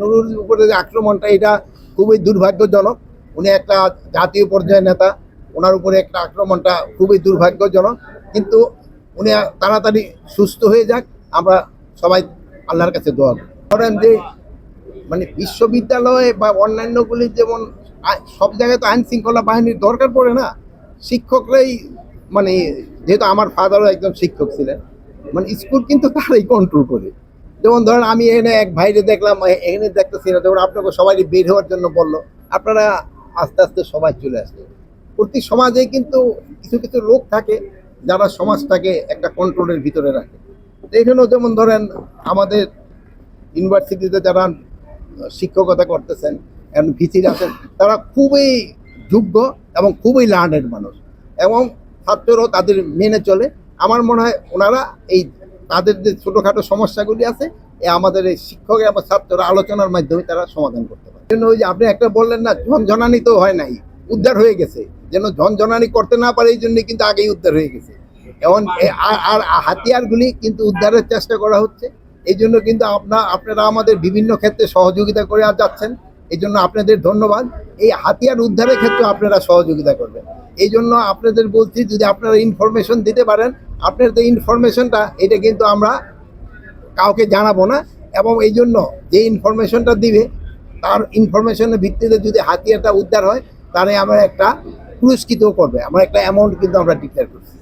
নুরুর উপরে যে আক্রমণটা, এটা খুবই দুর্ভাগ্যজনক। উনি একটা জাতীয় পর্যায়ের নেতা, ওনার উপরে একটা আক্রমণটা খুবই দুর্ভাগ্যজনক। কিন্তু উনি তাড়াতাড়ি সুস্থ হয়ে যাক, আমরা সবাই আল্লাহর কাছে দোয়া করি। ধরেন যে মানে বিশ্ববিদ্যালয়ে বা অন্যান্যগুলির যেমন সব জায়গায় তো আইন শৃঙ্খলা বাহিনীর দরকার পড়ে না। শিক্ষকরাই মানে যেহেতু আমার ফাদারও একজন শিক্ষক ছিলেন মানে স্কুল কিন্তু তারাই কন্ট্রোল করে। যেমন ধরেন আমি এখানে এক ভাইরে দেখলাম এখানে দেখতেছি না, যেমন আপনাকে সবাই বের হওয়ার জন্য বলল। আপনারা আস্তে আস্তে সবাই চলে আসবে। প্রতি সমাজে কিন্তু কিছু কিছু লোক থাকে যারা সমাজটাকে একটা কন্ট্রোলের ভিতরে রাখে। এখানেও যেমন ধরেন আমাদের ইউনিভার্সিটিতে যারা শিক্ষকতা করতেছেন এবং ভিসির আছেন, তারা খুবই যোগ্য এবং খুবই লার্নেড মানুষ। এবং ছাত্ররাও তাদের মেনে চলে। আমার মনে হয় ওনারা এই তাদের যে ছোটোখাটো সমস্যাগুলি আছে, এ আমাদের এই শিক্ষক এবং ছাত্ররা আলোচনার মাধ্যমে তারা সমাধান করতে পারে। জন্য ওই যে আপনি একটা বললেন না, ঝনঝনানি তো হয় নাই, উদ্ধার হয়ে গেছে। যেন ঝনঝনানি করতে না পারে, এই জন্য কিন্তু আগেই উদ্ধার হয়ে গেছে। এবং এ- আর- হাতিয়ারগুলি কিন্তু উদ্ধারের চেষ্টা করা হচ্ছে। এই জন্য কিন্তু আপনার আপনারা আমাদের বিভিন্ন ক্ষেত্রে সহযোগিতা করে আর যাচ্ছেন। এই জন্য আপনাদের ধন্যবাদ। এই হাতিয়ার উদ্ধারের ক্ষেত্রে আপনারা সহযোগিতা করবেন। এই জন্য আপনাদের বলছি, যদি আপনারা ইনফরমেশন দিতে পারেন আপনার যে ইনফরমেশনটা এটা কিন্তু আমরা কাউকে জানাব না। এবং এই জন্য যে ইনফরমেশনটা দিবে, তার ইনফরমেশনের ভিত্তিতে যদি হাতিয়ারটা উদ্ধার হয়, তাহলে আমরা একটা পুরস্কৃত করবে। আমরা একটা অ্যামাউন্ট কিন্তু আমরা ডিক্লেয়ার করছি।